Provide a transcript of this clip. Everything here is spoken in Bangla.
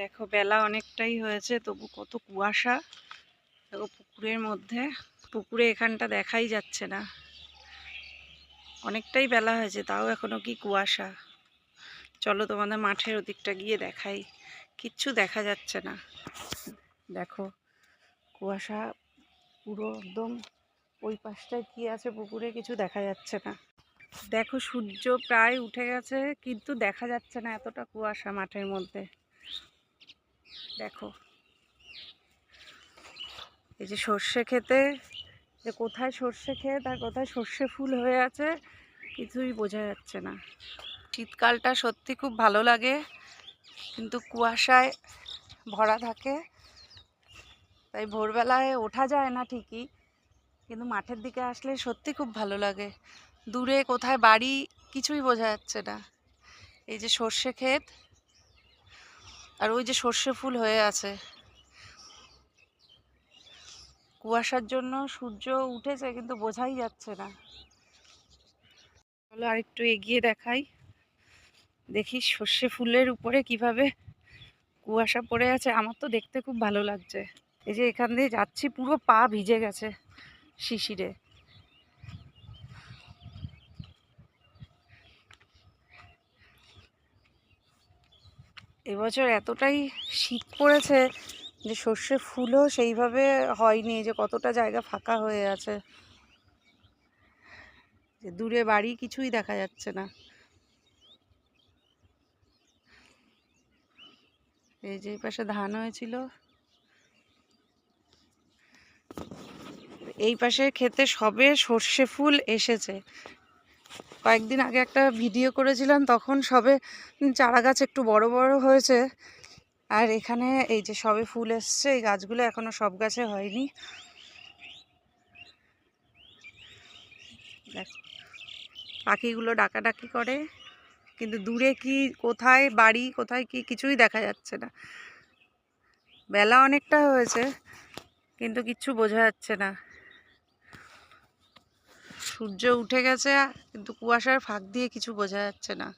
দেখো বেলা অনেকটাই হয়েছে, তবু কত কুয়াশা। দেখো পুকুরের মধ্যে, পুকুরে এখানটা দেখাই যাচ্ছে না। অনেকটাই বেলা হয়েছে, তাও এখনও কি কুয়াশা। চলো তোমাদের মাঠের ওদিকটা গিয়ে দেখাই, কিচ্ছু দেখা যাচ্ছে না। দেখো কুয়াশা পুরো একদম ওই পাশটায় কি আছে পুকুরে কিছু দেখা যাচ্ছে না। দেখো সূর্য প্রায় উঠে গেছে, কিন্তু দেখা যাচ্ছে না এতটা কুয়াশা মাঠের মধ্যে। দেখো। এই যে সর্ষে খেতে যে কোথায় সর্ষে ক্ষেত আর কোথায় সর্ষে ফুল হয়ে আছে, কিছুই বোঝা যাচ্ছে না। শীতকালটা সত্যি খুব ভালো লাগে, কিন্তু কুয়াশায় ভরা থাকে, তাই ভোরবেলায় ওঠা যায় না ঠিকই, কিন্তু মাঠের দিকে আসলে সত্যি খুব ভালো লাগে। দূরে কোথায় বাড়ি কিছুই বোঝা যাচ্ছে না। এই যে সর্ষে ক্ষেত আর ওই যে সর্ষে ফুল হয়ে আছে। কুয়াশার জন্য সূর্য উঠেছে, কিন্তু বোঝাই যাচ্ছে না। চলো আরেকটু এগিয়ে দেখাই। দেখি সর্ষে ফুলের উপরে কীভাবে কুয়াশা পড়ে আছে। আমার তো দেখতে খুব ভালো লাগছে। এই যে এখান দিয়ে যাচ্ছি, পুরো পা ভিজে গেছে শিশিরে। এবছর এতটাই শীত পড়েছে যে সর্ষে ফুলও সেইভাবে হয়নি, যে কতটা জায়গা ফাঁকা হয়ে আছে। যে দূরে বাড়ি কিছুই দেখা যাচ্ছে না। এই যে পাশে ধান হয়েছিল। এই পাশে খেতে সবে সর্ষে ফুল এসেছে। কয়েকদিন আগে একটা ভিডিও করেছিলাম, তখন সবে চারা গাছ একটু বড় বড় হয়েছে। আর এখানে এই যে সবে ফুল এসছে, এই গাছগুলো এখনও সব গাছে হয়নি। পাখিগুলো ডাকাডাকি করে, কিন্তু দূরে কি, কোথায় বাড়ি, কোথায় কি, কিছুই দেখা যাচ্ছে না। বেলা অনেকটা হয়েছে, কিন্তু কিচ্ছু বোঝা যাচ্ছে না। সূর্য উঠে গেছে কিন্তু কুয়াশার ফাঁক দিয়ে কিছু বোঝা যাচ্ছে না।